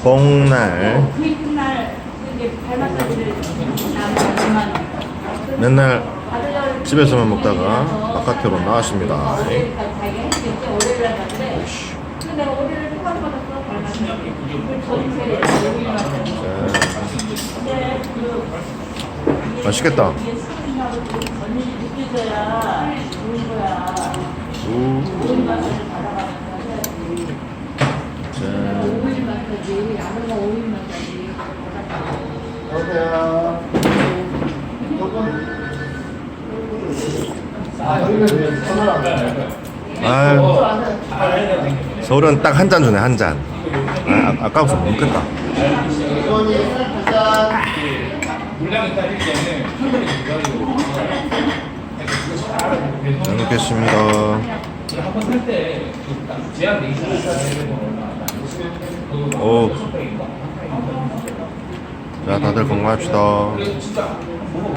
복날. 나만 맨날 집에서만 먹다가 바깥으로 나왔습니다. 휴가를 받았어 발 마사지 그그 맛있겠다. 이 오일 마사지 아무나 오일 마사지 아유, 서울은 딱 한 잔 주네 한 잔. 아, 아, 아까워서 못 먹겠다. 잘 먹겠습니다. 한번 살때 제한 돼 있어요. 오. 자, 다들 건강합시다.